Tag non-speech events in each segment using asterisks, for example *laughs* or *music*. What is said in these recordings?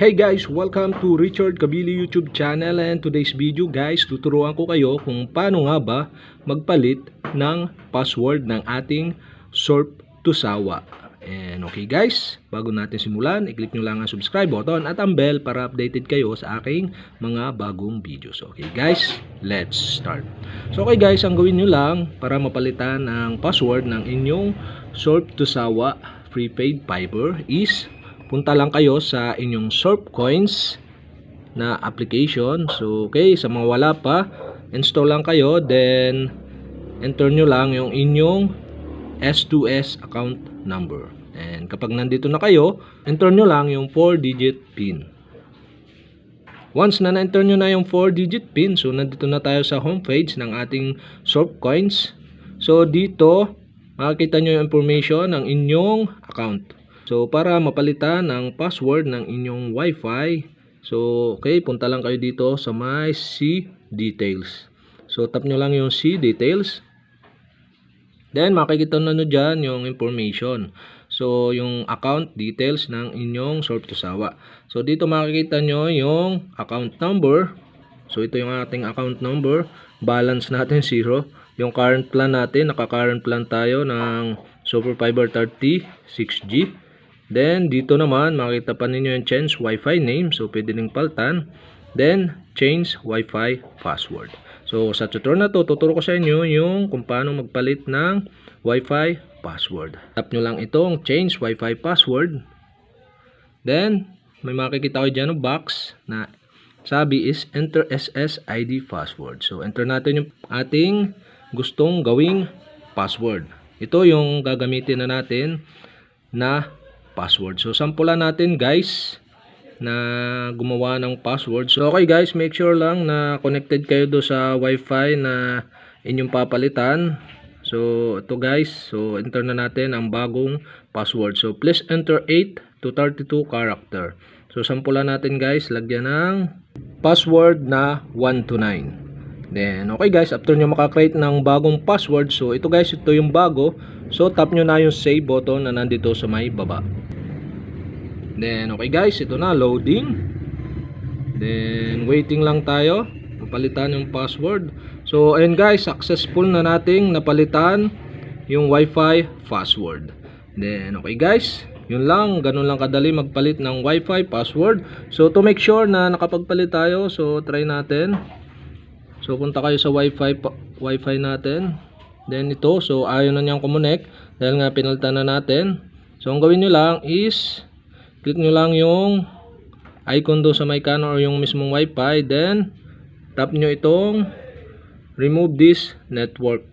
Hey guys, welcome to Richard Kabili YouTube channel and today's video guys, tuturuan ko kayo kung paano nga ba magpalit ng password ng ating Surf to Sawa. And okay guys, bago natin simulan, i-click nyo lang ang subscribe button at ang bell para updated kayo sa aking mga bagong videos. Okay guys, let's start. So okay guys, ang gawin nyo lang para mapalitan ng password ng inyong Surf to Sawa prepaid fiber is punta lang kayo sa inyong Surf Coins na application. So, okay, sa mga wala pa, install lang kayo, then enter nyo lang yung inyong S2S account number. And kapag nandito na kayo, enter nyo lang yung 4-digit PIN. Once na na-enter nyo na yung 4-digit PIN, so nandito na tayo sa homepage ng ating Surf Coins. So, dito, makikita nyo yung information ng inyong account. So, para mapalitan ang password ng inyong Wi-Fi, so, okay, punta lang kayo dito sa my C details. So, tap nyo lang yung C details. Then, makikita na nyo dyan yung information. So, yung account details ng inyong Surf to Sawa. So, dito makikita nyo yung account number. So, ito yung ating account number. Balance natin *laughs* 0. Yung current plan natin, naka-current plan tayo ng Super Fiber 30 6G. Then, dito naman, makita pa ninyo yung change Wi-Fi name. So, pwede rin paltan. Then, change Wi-Fi password. So, sa tutorial na to, tuturo ko sa inyo yung kung paano magpalit ng Wi-Fi password. Tap nyo lang itong change Wi-Fi password. Then, may makikita ko dyan box na sabi is enter SSID password. So, enter natin yung ating gustong gawing password. Ito yung gagamitin na natin na password. So, sampulan natin guys na gumawa ng password. So, okay guys, make sure lang na connected kayo do sa wifi na inyong papalitan. So, ito guys. So, enter na natin ang bagong password. So, please enter 8 to 32 character. So, sampulan natin guys. Lagyan ng password na 1 to 9. Then, okay guys, after nyo makakreate ng bagong password, so ito guys, ito yung bago. So, tap nyo na yung save button na nandito sa may baba. Then, okay guys, ito na, loading. Then, waiting lang tayo. Papalitan yung password. So, ayun guys, successful na nating napalitan yung Wi-Fi password. Then, okay guys, yun lang, ganun lang kadali magpalit ng Wi-Fi password. So, to make sure na nakapagpalit tayo, so try natin. So, punta kayo sa Wi-Fi, Wi-Fi natin. Then, ito, so ayaw na niyang kumonek dahil nga pinalitan na natin. So, ang gawin nyo lang is click nyo lang yung icon do sa may kanan or yung mismong wifi. Then tap nyo itong remove this network.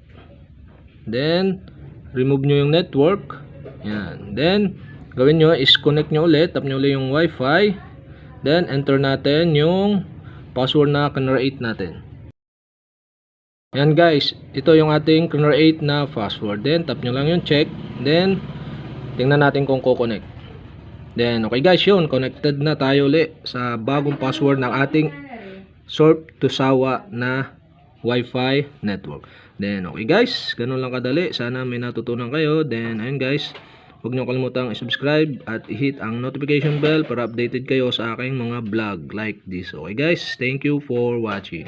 Then remove nyo yung network. Yan. Then gawin nyo is connect nyo ulit. Tap nyo ulit yung wifi. Then enter natin yung password na generate natin yan guys ito yung ating generate na password then tap nyo lang yung check then tingnan natin kung kukonect Then, okay guys, yun. Connected na tayo ulit sa bagong password ng ating Surf to Sawa na Wi-Fi network. Then, okay guys, ganun lang kadali. Sana may natutunan kayo. Then, ayun guys, huwag niyo kalimutang i-subscribe at i-hit ang notification bell para updated kayo sa aking mga vlog like this. Okay guys, thank you for watching.